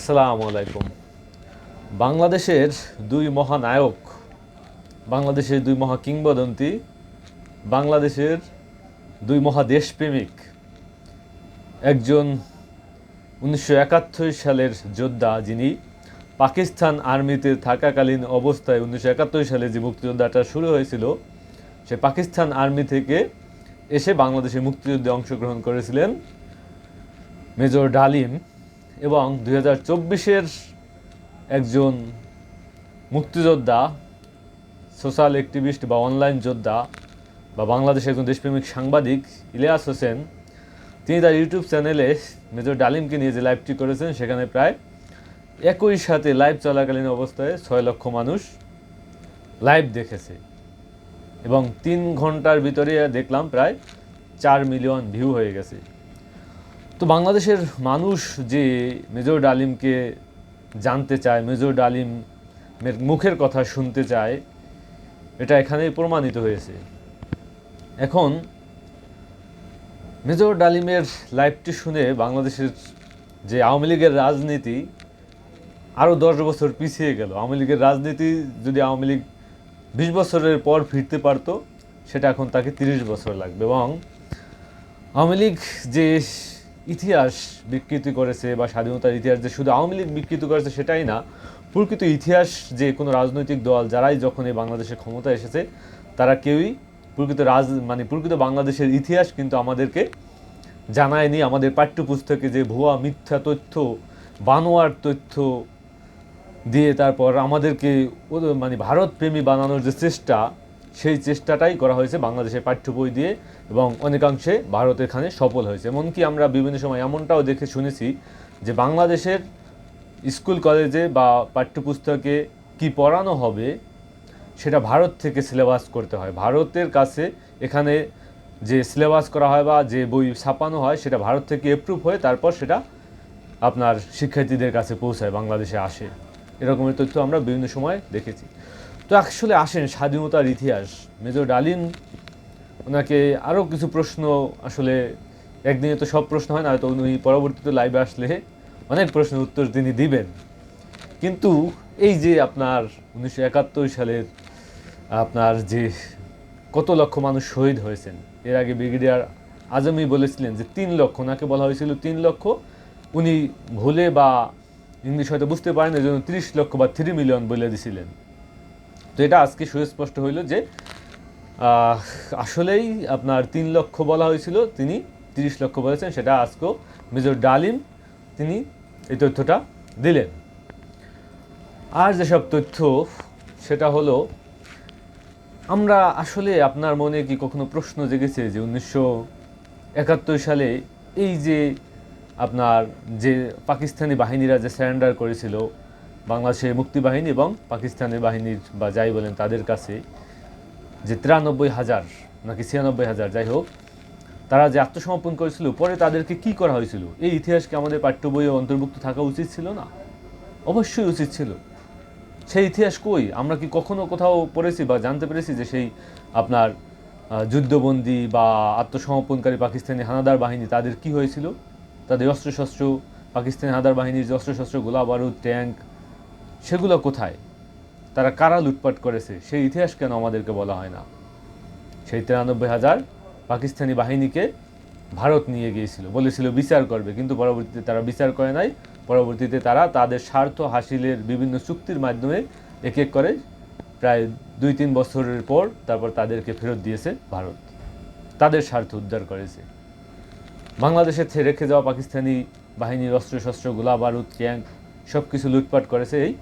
আসসালামু আলাইকুম। বাংলাদেশের দুই মহানায়ক, বাংলাদেশের দুই মহা কিংবদন্তি বাংলাদেশের দুই মহাদেশপ্রেমিক, একজন উনিশশো একাত্তর সালের যোদ্ধা যিনি পাকিস্তান আর্মিতে থাকাকালীন অবস্থায় উনিশশো একাত্তর সালে যে মুক্তিযোদ্ধাটা শুরু হয়েছিল, সে পাকিস্তান আর্মি থেকে এসে বাংলাদেশের মুক্তিযুদ্ধে অংশগ্রহণ করেছিলেন মেজর ডালিম। এবং দুই হাজার চব্বিশের একজন মুক্তিযোদ্ধা, সোশ্যাল অ্যাক্টিভিস্ট বা অনলাইন যোদ্ধা বা বাংলাদেশের একজন দেশপ্রেমিক সাংবাদিক ইলিয়াস হোসেন, তিনি তার ইউটিউব চ্যানেলে মেজর ডালিমকে নিয়ে যে লাইভটি করেছেন, সেখানে প্রায় একই সাথে লাইভ চলাকালীন অবস্থায় ছয় লক্ষ মানুষ লাইভ দেখেছে এবং তিন ঘণ্টার ভিতরে দেখলাম প্রায় চার মিলিয়ন ভিউ হয়ে গেছে। তো বাংলাদেশের মানুষ যে মেজর ডালিমকে জানতে চায়, মেজর ডালিমের মুখের কথা শুনতে চায়, এটা এখানেই প্রমাণিত হয়েছে। এখন, মেজর ডালিমের লাইফটি শুনে বাংলাদেশের যে আওয়ামী লীগের রাজনীতি আরও দশ বছর পিছিয়ে গেল। আওয়ামী লীগের রাজনীতি যদি আওয়ামী লীগ বিশ বছরের পর ফিরতে পারতো, সেটা এখন তাকে তিরিশ বছর লাগবে। এবং আওয়ামী লীগ যে ইতিহাস বিকৃতি করেছে বা স্বাধীনতার ইতিহাস যে শুধু আওয়ামী লীগ বিকৃতি করেছে সেটাই না, প্রকৃত ইতিহাস যে কোনো রাজনৈতিক দল যারাই যখন এই বাংলাদেশে ক্ষমতা এসেছে, তারা কেউই প্রকৃত রাজ মানে প্রকৃত বাংলাদেশের ইতিহাস কিন্তু আমাদেরকে জানায়নি। আমাদের পাঠ্যপুস্তকে যে ভুয়া, মিথ্যা তথ্য, বানোয়ার তথ্য দিয়ে তারপর আমাদেরকে মানে ভারত প্রেমী বানানোর যে চেষ্টা সেই চেষ্টাটাই করা হয়েছে বাংলাদেশের পাঠ্য বই দিয়ে এবং অনেকাংশে ভারত এখানে সফল হয়েছে। এমনকি আমরা বিভিন্ন সময় এমনটাও দেখে শুনেছি যে বাংলাদেশের স্কুল কলেজে বা পাঠ্যপুস্তকে কি পড়ানো হবে সেটা ভারত থেকে সিলেবাস করতে হয়। ভারতের কাছে এখানে যে সিলেবাস করা হয় বা যে বই ছাপানো হয় সেটা ভারত থেকে এপ্রুভ হয়ে তারপর সেটা আপনার শিক্ষার্থীদের কাছে পৌঁছায়, বাংলাদেশে আসে। এরকমের তথ্য আমরা বিভিন্ন সময় দেখেছি। তো আসলে আসেন স্বাধীনতার ইতিহাস। মেজর ডালিন ওনাকে আরও কিছু প্রশ্ন আসলে, একদিনে তো সব প্রশ্ন হয় না, হয়তো উনি পরবর্তীতে লাইভে আসলে অনেক প্রশ্নের উত্তর তিনি দিবেন। কিন্তু এই যে আপনার উনিশশো একাত্তর সালের আপনার যে কত লক্ষ মানুষ শহীদ হয়েছেন, এর আগে ব্রিগেডিয়ার আজমি বলেছিলেন যে তিন লক্ষ, ওনাকে বলা হয়েছিল তিন লক্ষ। উনি ভুলে বা ইংলিশ হয়তো বুঝতে পারেন এই জন্য তিরিশ লক্ষ বা থ্রি মিলিয়ন বলে দিছিলেন। তো এটা আজকে সুস্পষ্ট হইল যে আসলেই আপনার তিন লক্ষ বলা হয়েছিল, তিনি তিরিশ লক্ষ বলেছেন, সেটা আজকেও মেজর ডালিম তিনি এই তথ্যটা দিলেন। আর যেসব তথ্য, সেটা হলো, আমরা আসলে আপনার মনে কি কখনো প্রশ্ন জেগেছে যে উনিশশো একাত্তর সালে এই যে আপনার যে পাকিস্তানি বাহিনীরা যে স্যারেন্ডার করেছিল বাংলাদেশের মুক্তিবাহিনী এবং পাকিস্তানি বাহিনীর বা যাই বলেন তাদের কাছে যে তিরানব্বই হাজার নাকি ছিয়ানব্বই হাজার, যাই হোক, তারা যে আত্মসমর্পণ করেছিল, পরে তাদেরকে কি করা হয়েছিল? এই ইতিহাসকে আমাদের পাঠ্য বইয়ে অন্তর্ভুক্ত থাকা উচিত ছিল না? অবশ্যই উচিত ছিল। সেই ইতিহাস কই? আমরা কি কখনো কোথাও পড়েছি বা জানতে পেরেছি যে সেই আপনার যুদ্ধবন্দী বা আত্মসমর্পণকারী পাকিস্তানি হানাদার বাহিনী তাদের কি হয়েছিল? তাদের অস্ত্রশস্ত্র, পাকিস্তানি হানাদার বাহিনীর যে অস্ত্রশস্ত্র গোলা বারুদ ট্যাঙ্ক সেগুলো কোথায়? তারা কারা লুটপাট করেছে? সেই ইতিহাস কেন আমাদেরকে বলা হয় না? সেই তিরানব্বই হাজার পাকিস্তানি বাহিনীকে ভারত নিয়ে গিয়েছিল। বলেছিল, বিচার করবে। কিন্তু পরবর্তীতে তারা বিচার করে নাই। পরবর্তীতে তারা তাদের স্বার্থ হাসিলের বিভিন্ন চুক্তির মাধ্যমে এক এক করে প্রায় দুই তিন বছরের পর তারপর তাদেরকে ফেরত দিয়েছে ভারত। তাদের স্বার্থ উদ্ধার করেছে। বাংলাদেশের রেখে যাওয়া পাকিস্তানি বাহিনীর অস্ত্রশস্ত্র গোলা বারুদ ট্যাঙ্ক সব কিছু লুটপাট করেছে এই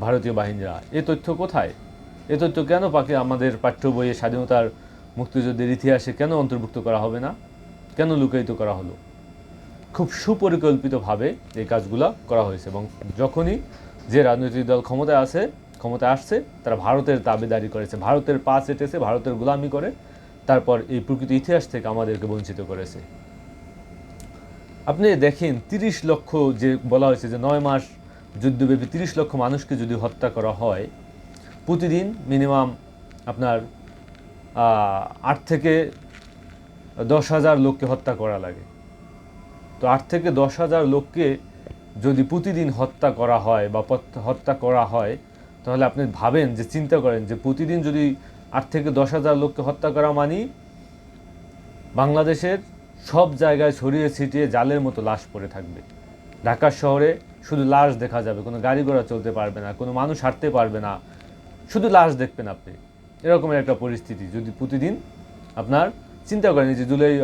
ভারতীয় বাহিনীরা। এ তথ্য কোথায়? এ তথ্য কেন পাকে আমাদের পাঠ্য বইয়ে স্বাধীনতার মুক্তিযুদ্ধের ইতিহাসে কেন অন্তর্ভুক্ত করা হবে না? কেন লুকায়িত করা হলো? খুব সুপরিকল্পিতভাবে এই কাজগুলা করা হয়েছে এবং যখনই যে রাজনৈতিক দল ক্ষমতায় আছে, ক্ষমতায় আসছে, তারা ভারতের দাবিদারি করেছে, ভারতের পা চেটেছে, ভারতের গোলামি করে, তারপর এই প্রকৃত ইতিহাস থেকে আমাদেরকে বঞ্চিত করেছে। আপনি দেখেন, তিরিশ লক্ষ যে বলা হয়েছে যে নয় মাস যুদ্ধব্যাপী তিরিশ লক্ষ মানুষকে যদি হত্যা করা হয়, প্রতিদিন মিনিমাম আপনার আট থেকে দশ হাজার লোককে হত্যা করা লাগে। তো আট থেকে দশ হাজার লোককে যদি প্রতিদিন হত্যা করা হয় বা হত্যা করা হয়, তাহলে আপনি ভাবেন যে, চিন্তা করেন যে, প্রতিদিন যদি আট থেকে দশ হাজার লোককে হত্যা করা মানি, বাংলাদেশের সব জায়গায় ছড়িয়ে ছিটিয়ে জালের মতো লাশ পড়ে থাকবে। ঢাকা শহরে শুধু লাশ দেখা যাবে, কোনো গাড়ি ঘোড়া চলতে পারবে না, কোনো মানুষ হাঁটতে পারবে না, শুধু লাশ দেখবেন আপনি। এরকমের একটা পরিস্থিতি, যদি প্রতিদিন আপনার চিন্তা করেন যে জুলাই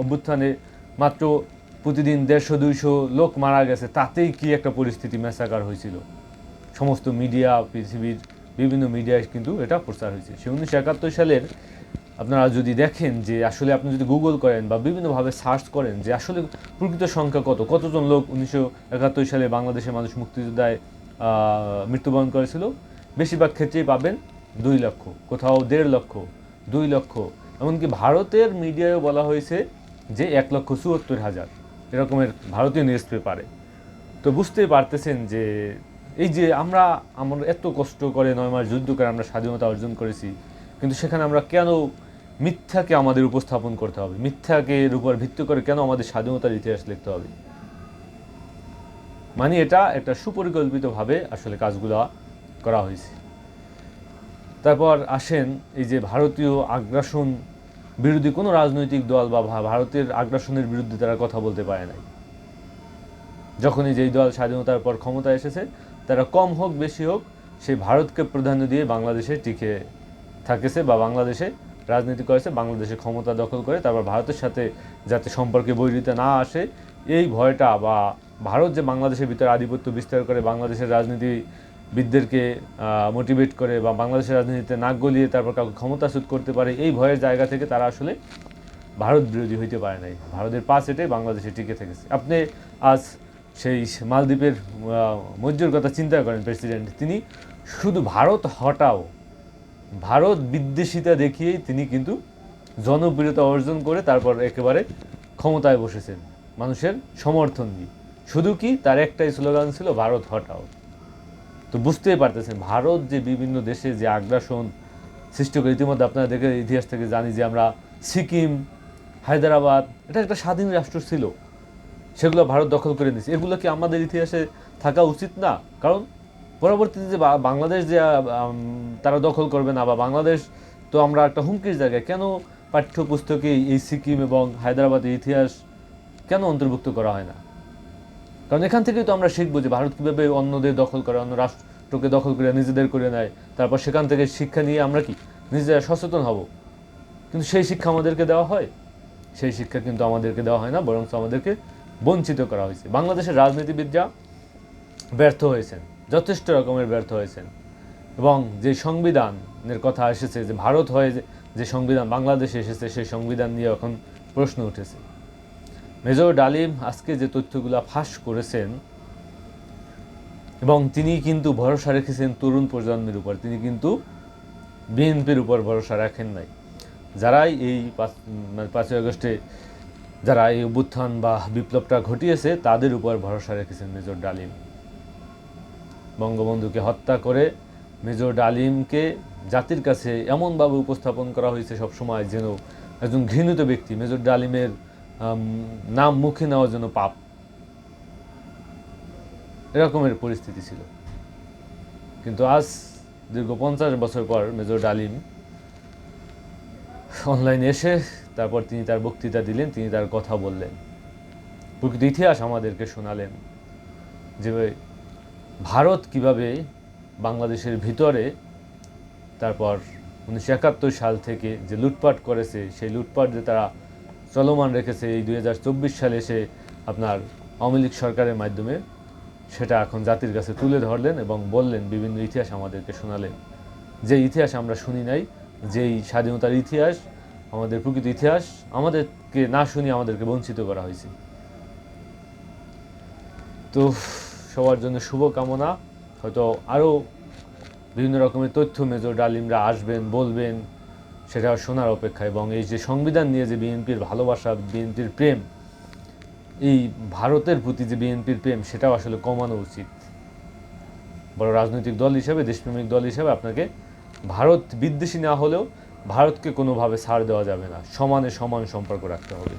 অভ্যুত্থানে মাত্র প্রতিদিন দেড়শো, দুইশো লোক মারা গেছে, তাতেই কি একটা পরিস্থিতি মেসাকার হয়েছিল? সমস্ত মিডিয়া, পৃথিবীর বিভিন্ন মিডিয়ায় কিন্তু এটা প্রচার হয়েছে। সে উনিশশো একাত্তর সালের আপনারা যদি দেখেন যে আসলে আপনি যদি গুগল করেন বা বিভিন্নভাবে সার্চ করেন যে আসলে প্রকৃত সংখ্যা কত, কতজন লোক উনিশশো একাত্তর সালে বাংলাদেশের মানুষ মুক্তিযোদ্ধায় মৃত্যুবরণ করেছিল? বেশিরভাগ ক্ষেত্রেই পাবেন দুই লক্ষ, কোথাও দেড় লক্ষ, দুই লক্ষ। এমনকি ভারতের মিডিয়ায় বলা হয়েছে যে এক লক্ষ চুয়াত্তর হাজার, এরকমের ভারতীয় নিউজ পেপারে তো বুঝতেই পারতেছেন যে এই যে আমরা আমরা এত কষ্ট করে নয় মাস যুদ্ধ করে আমরা স্বাধীনতা অর্জন করেছি, কিন্তু সেখানে আমরা কেন মিথ্যাকে আমাদের উপস্থাপন করতে হবে। মিথ্যাকে এর উপর ভিত্তি করে কেন আমাদের স্বাধীনতার ইতিহাস লিখতে হবে? মানে এটা একটা সুপরিকল্পিতভাবে আসলে কাজগুলো করা হয়েছে। তারপর আসেন এই যে ভারতীয় আগ্রাসন বিরোধী কোনো রাজনৈতিক দল বা ভারতের আগ্রাসনের বিরুদ্ধে তারা কথা বলতে পারে নাই। যখনই যেই দল স্বাধীনতার পর ক্ষমতা এসেছে, তারা কম হোক, বেশি হোক, সেই ভারতকে প্রাধান্য দিয়ে বাংলাদেশে টিকে থাকেছে বা বাংলাদেশে রাজনীতি করেছে বাংলাদেশে ক্ষমতা দখল করে তারপর ভারতের সাথে যাতে সম্পর্কে বৈরিতা না আসে এই ভয়টা বা ভারত যে বাংলাদেশের ভিতরে আধিপত্য বিস্তার করে বাংলাদেশের রাজনীতিবিদদেরকে মোটিভেট করে বা বাংলাদেশের রাজনীতিতে নাক গলিয়ে তারপর কাউকে ক্ষমতাচ্যুত করতে পারে এই ভয়ের জায়গা থেকে তারা আসলে ভারত বিরোধী হইতে পারে নাই। ভারতের পাঁচ এটে বাংলাদেশে টিকে থেকেছে। আপনি আজ সেই মালদ্বীপের আহ, মজ্জুর কথা চিন্তা করেন প্রেসিডেন্ট। তিনি শুধু ভারত হটাও ভারত বিদ্বেষিতা দেখিয়েই তিনি কিন্তু জনপ্রিয়তা অর্জন করে তারপর একেবারে ক্ষমতায় বসেছেন মানুষের সমর্থন দিয়ে। শুধু কি তার একটাই স্লোগান ছিল, ভারত হটাও তো বুঝতেই পারতেছেন, ভারত যে বিভিন্ন দেশে যে আগ্রাসন সৃষ্টি করে, ইতিমধ্যে আপনারা দেখে ইতিহাস থেকে জানি যে আমরা সিকিম, হায়দ্রাবাদ, এটা একটা স্বাধীন রাষ্ট্র ছিল। সেগুলো ভারত দখল করে নিয়েছে। এগুলো কি আমাদের ইতিহাসে থাকা উচিত না? কারণ পরবর্তীতে যে বাংলাদেশ যে তারা দখল করবে না বা বাংলাদেশ তো আমরা একটা হুমকির জায়গায় কেন পাঠ্যপুস্তকে এই সিকিম এবং হায়দ্রাবাদের ইতিহাস কেন অন্তর্ভুক্ত করা হয় না? কারণ এখান থেকেই তো আমরা শিখব যে ভারত কীভাবে অন্যদের দখল করে, অন্য রাষ্ট্রকে দখল করে, নিজেদের করে নেয়। তারপর সেখান থেকে শিক্ষা নিয়ে আমরা কি? নিজেরা সচেতন হব। কিন্তু সেই শিক্ষা আমাদেরকে দেওয়া হয়? সেই শিক্ষা কিন্তু আমাদেরকে দেওয়া হয় না বরং আমাদেরকে বঞ্চিত করা হয়েছে। বাংলাদেশের রাজনীতিবিদরা ব্যর্থ হয়েছেন। যথেষ্ট রকমের ব্যর্থ হয়েছেন। এবং যে সংবিধানের কথা এসেছে, যে ভারত হয়ে যে- সংবিধান, বাংলাদেশে এসেছে, সেই সংবিধান নিয়ে এখন প্রশ্ন উঠেছে। মেজর ডালিম আজকে যে তথ্যগুলো ফাঁস করেছেন, এবং তিনি কিন্তু ভরসা রেখেছেন তরুণ প্রজন্মের উপর, তিনি কিন্তু বিএনপির উপর ভরসা রাখেন নাই। যারাই এই পাঁচ মানে পাঁচই আগস্টে যারা এই অভ্যুত্থান বা বিপ্লবটা ঘটিয়েছে, তাদের উপর ভরসা রেখেছেন মেজর ডালিম। বঙ্গবন্ধুকে হত্যা করে মেজর ডালিমকে জাতির কাছে এমনভাবে উপস্থাপন করা হয়েছে সবসময় যেন একজন ঘৃণিত ব্যক্তি, মেজর ডালিমের নাম মুখে নেওয়ার জন্য পাপ। এরকমের পরিস্থিতি ছিল। কিন্তু আজ দীর্ঘ পঞ্চাশ বছর পর মেজর ডালিম অনলাইনে এসে তারপর তিনি তার বক্তৃতা দিলেন, তিনি তার কথা বললেন। প্রকৃত ইতিহাস আমাদেরকে শোনালেন। যে ভারত কীভাবে বাংলাদেশের ভিতরে তারপর উনিশশো একাত্তর সাল থেকে যে লুটপাট করেছে, সেই লুটপাট যে তারা চলমান রেখেছে। এই দুই হাজার চব্বিশ সালে এসে আপনার আওয়ামী লীগ সরকারের মাধ্যমে সেটা এখন জাতির কাছে তুলে ধরলেন এবং বললেন, বিভিন্ন ইতিহাস আমাদেরকে শোনালেন। যে ইতিহাস আমরা শুনি নাই, যেই স্বাধীনতার ইতিহাস, আমাদের প্রকৃত ইতিহাস, আমাদেরকে না শুনিয়ে আমাদেরকে বঞ্চিত করা হয়েছে। তো সবার জন্য শুভকামনা। হয়তো আরও বিভিন্ন রকমের তথ্য মেজর ডালিমরা আসবেন, বলবেন, সেটা শোনার অপেক্ষা। এবং এই যে সংবিধান নিয়ে যে বিএনপির ভালোবাসা, বিএনপির প্রেম, এই ভারতের প্রতি যে বিএনপির প্রেম, সেটাও আসলে কমানো উচিত। বড় রাজনৈতিক দল হিসেবে, দেশপ্রেমিক দল হিসেবে আপনাকে ভারত বিদ্বেষী না হলেও ভারতকে কোনোভাবে ছাড় দেওয়া যাবে না। সমানে সমান সম্পর্ক রাখতে হবে।